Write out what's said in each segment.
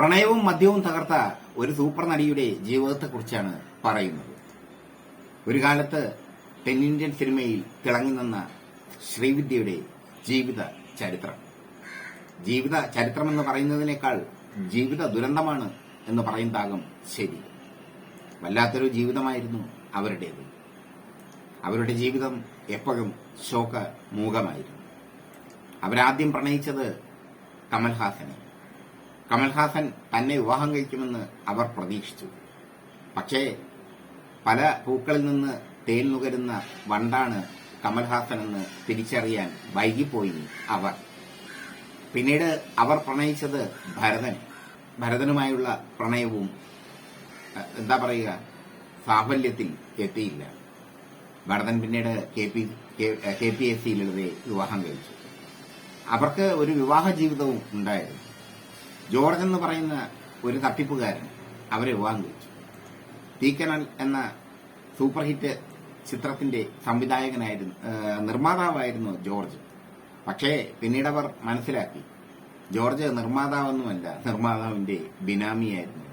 പ്രണയവും മദ്യവും തകർത്ത ഒരു സൂപ്പർ നടിയുടെ ജീവിതത്തെക്കുറിച്ചാണ് പറയുന്നത്. ഒരു കാലത്ത് തെന്നിന്ത്യൻ സിനിമയിൽ തിളങ്ങി നിന്ന ശ്രീവിദ്യയുടെ ജീവിത ചരിത്രം. ജീവിത ചരിത്രം എന്ന് പറയുന്നതിനേക്കാൾ ജീവിത ദുരന്തമാണ് എന്ന് പറയുന്നതാകും ശരി. വല്ലാത്തൊരു ജീവിതമായിരുന്നു അവരുടേത്. അവരുടെ ജീവിതം എപ്പോഴും ശോക മൂകമായിരുന്നു അവരാദ്യം പ്രണയിച്ചത് കമൽഹാസനെ. കമൽഹാസൻ തന്നെ വിവാഹം കഴിക്കുമെന്ന് അവർ പ്രതീക്ഷിച്ചു. പക്ഷേ പല പൂക്കളിൽ നിന്ന് തേൻ നുകരുന്ന വണ്ടാണ് കമൽഹാസൻ എന്ന് തിരിച്ചറിയാൻ വൈകിപ്പോയി അവർ. പിന്നീട് അവർ പ്രണയിച്ചത് ഭരതൻ. ഭരതനുമായുള്ള പ്രണയവും എന്താ പറയുക സാഫല്യത്തിൽ എത്തിയില്ല. ഭരതൻ പിന്നീട് കെ പി എസ് സി വിവാഹം കഴിച്ചു. അവർക്ക് ഒരു വിവാഹ ജീവിതവും ഉണ്ടായിരുന്നു. ജോർജ് എന്ന് പറയുന്ന ഒരു തട്ടിപ്പുകാരൻ അവരെ വിവാഹം കഴിച്ചു തീക്കനൽ എന്ന സൂപ്പർ ഹിറ്റ് ചിത്രത്തിന്റെ സംവിധായകനായിരുന്നു നിർമ്മാതാവായിരുന്നു ജോർജ്. പക്ഷേ പിന്നീട് അവർ മനസ്സിലാക്കി ജോർജ് നിർമ്മാതാവൊന്നുമല്ല നിർമ്മാതാവിന്റെ ബിനാമിയായിരുന്നു.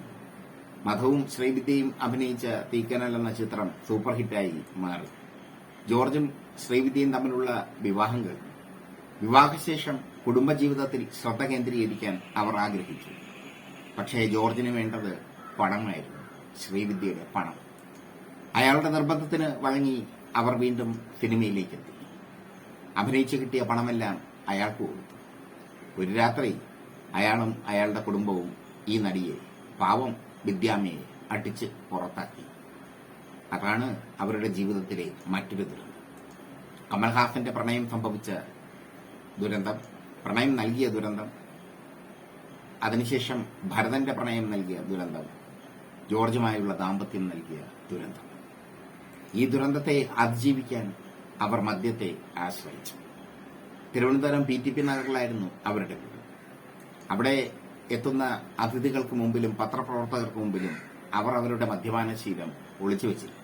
മധുവും ശ്രീവിദ്യയും അഭിനയിച്ച തീക്കനൽ എന്ന ചിത്രം സൂപ്പർ ഹിറ്റായി മാറി. ജോർജും ശ്രീവിദ്യയും തമ്മിലുള്ള വിവാഹം കഴിഞ്ഞു. വിവാഹശേഷം കുടുംബജീവിതത്തിൽ ശ്രദ്ധ കേന്ദ്രീകരിക്കാൻ അവർ ആഗ്രഹിച്ചു. പക്ഷേ ജോർജിന് വേണ്ടത് പണമായിരുന്നു. ശ്രീവിദ്യയുടെ പണം. അയാളുടെ നിർബന്ധത്തിന് വഴങ്ങി അവർ വീണ്ടും സിനിമയിലേക്ക് എത്തി അഭിനയിച്ചു കിട്ടിയ പണമെല്ലാം അയാൾക്ക് കൊടുത്തു. ഒരു രാത്രി അയാളും അയാളുടെ കുടുംബവും ഈ നടിയെ പാവം വിദ്യാമയെ അടിച്ച് പുറത്താക്കി. അതാണ് അവരുടെ ജീവിതത്തിലെ മറ്റൊരു ദുരന്തം. കമൽഹാസന്റെ പ്രണയം സംഭവിച്ച ദുരന്തം പ്രണയം നൽകിയ ദുരന്തം. അതിനുശേഷം ഭരതന്റെ പ്രണയം നൽകിയ ദുരന്തം. ജോർജുമായുള്ള ദാമ്പത്യം നൽകിയ ദുരന്തം. ഈ ദുരന്തത്തെ അതിജീവിക്കാൻ അവർ മദ്യത്തെ ആശ്രയിച്ചു. തിരുവനന്തപുരം പി ടി പി നഗറിലായിരുന്നു അവരുടെ വീട്. അവിടെ എത്തുന്ന അതിഥികൾക്ക് മുമ്പിലും പത്രപ്രവർത്തകർക്ക് മുമ്പിലും അവർ അവരുടെ മദ്യപാന ശീലം ഒളിച്ചു വെച്ചില്ല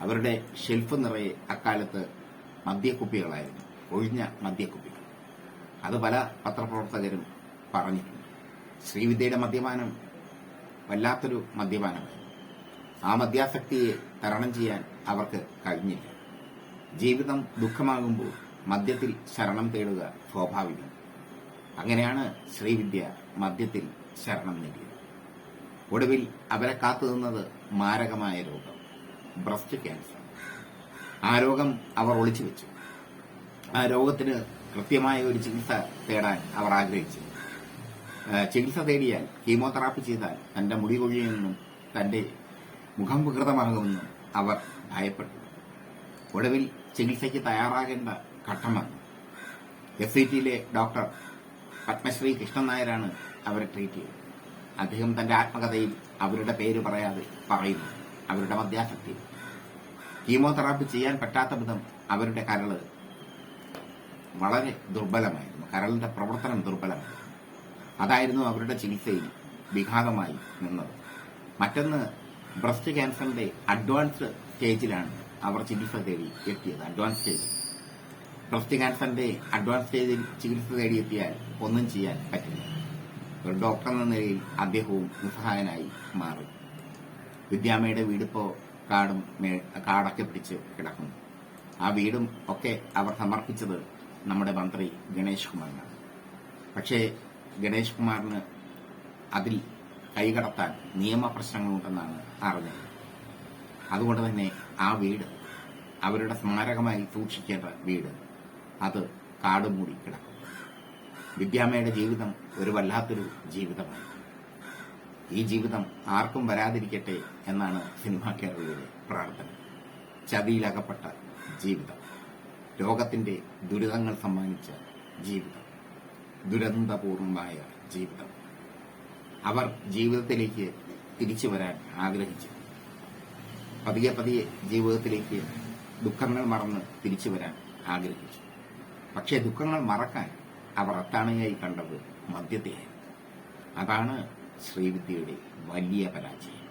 അവരുടെ ഷെൽഫ് നിറയെ അക്കാലത്ത് മദ്യക്കുപ്പികളായിരുന്നു ഒഴിഞ്ഞ മദ്യക്കുപ്പികൾ. അത് പല പത്രപ്രവർത്തകരും പറഞ്ഞിട്ടുണ്ട്. ശ്രീവിദ്യയുടെ മദ്യപാനം വല്ലാത്തൊരു മദ്യപാനമായിരുന്നു ആ മദ്യാസക്തിയെ തരണം ചെയ്യാൻ അവർക്ക് കഴിഞ്ഞില്ല. ജീവിതം ദുഃഖമാകുമ്പോൾ മദ്യത്തിൽ ശരണം തേടുക സ്വാഭാവികം. അങ്ങനെയാണ് ശ്രീവിദ്യ മദ്യത്തിൽ ശരണം നേടിയത്. ഒടുവിൽ അവരെ കാത്തുനിന്നത് മാരകമായ രോഗം ബ്രസ്റ്റ് ക്യാൻസർ. ആ രോഗം അവർ ഒളിച്ചു വെച്ചു. ആ രോഗത്തിന് കൃത്യമായ ഒരു ചികിത്സ തേടാൻ അവർ ആഗ്രഹിച്ചു. ചികിത്സ തേടിയാൽ കീമോതെറാപ്പി ചെയ്താൽ തന്റെ മുടി കൊഴിയുമെന്നും തന്റെ മുഖം വികൃതമാകുമെന്നും അവർ ഭയപ്പെട്ടു. ഒടുവിൽ ചികിത്സയ്ക്ക് തയ്യാറാകേണ്ട ഘട്ടം വന്നു. എസ് സി ടിയിലെ ഡോക്ടർ പത്മശ്രീ കൃഷ്ണൻ നായരാണ് അവരെ ട്രീറ്റ് ചെയ്തത്. അദ്ദേഹം തന്റെ ആത്മകഥയിൽ അവരുടെ പേര് പറയാതെ പറയുന്നു. അവരുടെ മദ്യാസക്തി കീമോതെറാപ്പി ചെയ്യാൻ പറ്റാത്ത വിധം അവരുടെ കരൾ വളരെ ദുർബലമായിരുന്നു. കരളിന്റെ പ്രവർത്തനം ദുർബലമായിരുന്നു. അതായിരുന്നു അവരുടെ ചികിത്സയിൽ വിഘാതമായി നിന്നത്. മറ്റൊന്ന് ബ്രസ്റ്റ് ക്യാൻസറിന്റെ അഡ്വാൻസ്ഡ് സ്റ്റേജിലാണ് അവർ ചികിത്സ തേടി എത്തിയത്. അഡ്വാൻസ് സ്റ്റേജിൽ ബ്രസ്റ്റ് ക്യാൻസറിന്റെ അഡ്വാൻസ് സ്റ്റേജിൽ ചികിത്സ തേടിയെത്തിയാൽ ഒന്നും ചെയ്യാൻ പറ്റില്ല. ഒരു ഡോക്ടർ എന്ന നിലയിൽ അദ്ദേഹവും നിസ്സഹായനായി മാറി. വിദ്യാമ്മയുടെ വീടിപ്പോ കാടും കാടൊക്കെ പിടിച്ച് കിടക്കുന്നു. ആ വീടും ഒക്കെ അവർ സമർപ്പിച്ചത് നമ്മുടെ മന്ത്രി ഗണേഷ് കുമാറിനാണ്. പക്ഷേ ഗണേഷ് കുമാറിന് അതിൽ കൈകടത്താൻ നിയമപ്രശ്നങ്ങളുണ്ടെന്നാണ് അറിഞ്ഞത്. അതുകൊണ്ട് തന്നെ ആ വീട് അവരുടെ സ്മാരകമായി സൂക്ഷിക്കേണ്ട വീട് അത് കാടുമൂടി കിടക്കും. വിദ്യാമ്മയുടെ ജീവിതം ഒരു വല്ലാത്തൊരു ജീവിതമാണ്. ഈ ജീവിതം ആർക്കും വരാതിരിക്കട്ടെ എന്നാണ് സിനിമാ കേരളയുടെ പ്രാർത്ഥന. ചതിയിലകപ്പെട്ട ജീവിതം. രോഗത്തിന്റെ ദുരിതങ്ങൾ സമ്മാനിച്ച ജീവിതം. ദുരന്തപൂർണമായ ജീവിതം. അവർ ജീവിതത്തിലേക്ക് തിരിച്ചു വരാൻ ആഗ്രഹിച്ചു. പതിയെ പതിയെ ജീവിതത്തിലേക്ക് ദുഃഖങ്ങൾ മറന്ന് തിരിച്ചു വരാൻ ആഗ്രഹിച്ചു. പക്ഷേ ദുഃഖങ്ങൾ മറക്കാൻ അവർ അത്താണിയായി കണ്ടത് മദ്യത്തെയായിരുന്നു അതാണ് ശ്രീവിദ്യയുടെ വലിയ പരാജയം.